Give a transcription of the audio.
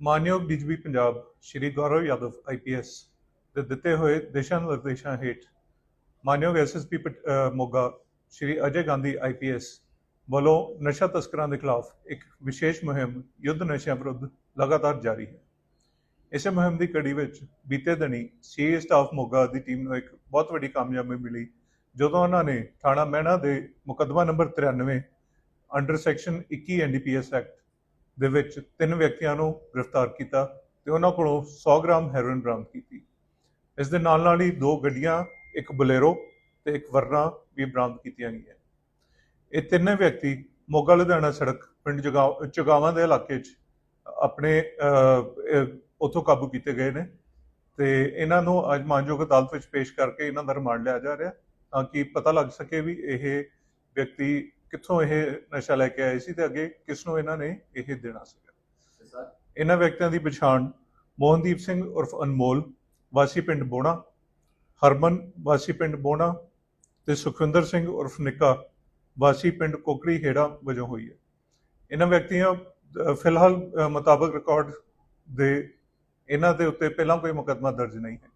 ਮਾਨਯੋਗ DGP Punjab Shri Gaurav Yadav IPS ਦੇ ਦਿੱਤੇ ਹੋਏ ਦਿਸ਼ਾ ਨਿਰਦੇਸ਼ਾਂ ਹੇਠ ਮਾਨਯੋਗ ਐਸਐਸਪੀ ਮੋਗਾ ਸ਼੍ਰੀ ਅਜੇ ਗਾਂਧੀ ਆਈਪੀਐਸ ਵੱਲੋਂ ਨਸ਼ਾ ਤਸਕਰਾਂ ਦੇ ਖਿਲਾਫ ਇੱਕ ਵਿਸ਼ੇਸ਼ ਮੁਹਿੰਮ ਯੁੱਧ ਨਸ਼ਿਆਂ ਵਿਰੁੱਧ ਲਗਾਤਾਰ ਜਾਰੀ ਹੈ। ਇਸੇ ਮੁਹਿੰਮ ਦੀ ਕੜੀ ਵਿੱਚ ਬੀਤੇ ਦਿਨੀ ਸੀਏ ਸਟਾਫ ਮੋਗਾ ਦੀ ਟੀਮ ਨੂੰ ਇੱਕ ਬਹੁਤ ਵੱਡੀ ਕਾਮਯਾਬੀ ਮਿਲੀ, ਜਦੋਂ ਉਹਨਾਂ ਨੇ ਥਾਣਾ ਮਹਿਣਾ ਦੇ ਮੁਕੱਦਮਾ number 93 under section 21 NDPS act ਦੇ ਵਿੱਚ ਤਿੰਨ ਵਿਅਕਤੀਆਂ ਨੂੰ ਗ੍ਰਿਫਤਾਰ ਕੀਤਾ ਤੇ ਉਹਨਾਂ ਕੋਲੋਂ 100 ਗ੍ਰਾਮ ਹੈਰੋਇਨ ਬਰਾਮਦ ਕੀਤੀ। ਇਸ ਦੇ ਨਾਲ ਨਾਲ ਹੀ ਦੋ ਗੱਡੀਆਂ ਇੱਕ ਬਲੇਰੋ ਤੇ ਇੱਕ ਵਰਨਾ ਵੀ ਬਰਾਮਦ ਕੀਤੀਆਂ ਗਈਆਂ। ਇਹ ਤਿੰਨੇ ਵਿਅਕਤੀ ਮੋਗਾ ਲੁਧਿਆਣਾ ਸੜਕ ਪਿੰਡ ਜਗਾ- ਚੁਗਾਵਾਂ ਦੇ ਇਲਾਕੇ 'ਚ ਆਪਣੇ ਅਹ, ਉੱਥੋਂ ਕਾਬੂ ਕੀਤੇ ਗਏ ਨੇ ਤੇ ਇਹਨਾਂ ਨੂੰ ਅੱਜ ਮਾਨਯੋਗ ਅਦਾਲਤ ਵਿੱਚ ਪੇਸ਼ ਕਰਕੇ ਇਹਨਾਂ ਦਾ ਰਿਮਾਂਡ ਲਿਆ ਜਾ ਰਿਹਾ ਤਾਂ ਕਿ ਪਤਾ ਲੱਗ ਸਕੇ ਵੀ ਇਹ ਵਿਅਕਤੀ ਕਿੱਥੋਂ ਇਹ ਨਸ਼ਾ ਲੈ ਕੇ ਆਏ ਸੀ ਤੇ ਅੱਗੇ ਕਿਸ ਨੂੰ ਇਹਨਾਂ ਨੇ ਇਹ ਦੇਣਾ ਸੀ ਇਹਨਾਂ ਵਿਅਕਤੀਆਂ ਦੀ ਪਛਾਣ ਮੋਹਨਦੀਪ ਸਿੰਘ ਉਰਫ ਅਨਮੋਲ ਵਾਸੀ ਪਿੰਡ ਬੋਣਾ ਹਰਮਨ ਵਾਸੀ ਪਿੰਡ ਬੋਣਾ ਤੇ ਸੁਖਵਿੰਦਰ ਸਿੰਘ ਉਰਫ ਨਿੱਕਾ ਵਾਸੀ ਪਿੰਡ ਕੋਕੜੀ ਹੇੜਾ ਵਜੋਂ ਹੋਈ ਹੈ। ਇਹਨਾਂ ਵਿਅਕਤੀਆਂ ਫਿਲਹਾਲ ਮੁਤਾਬਕ ਰਿਕਾਰਡ ਦੇ ਇਹਨਾਂ ਦੇ ਉੱਤੇ ਪਹਿਲਾਂ ਕੋਈ ਮੁਕਦਮਾ ਦਰਜ ਨਹੀਂ ਹੈ।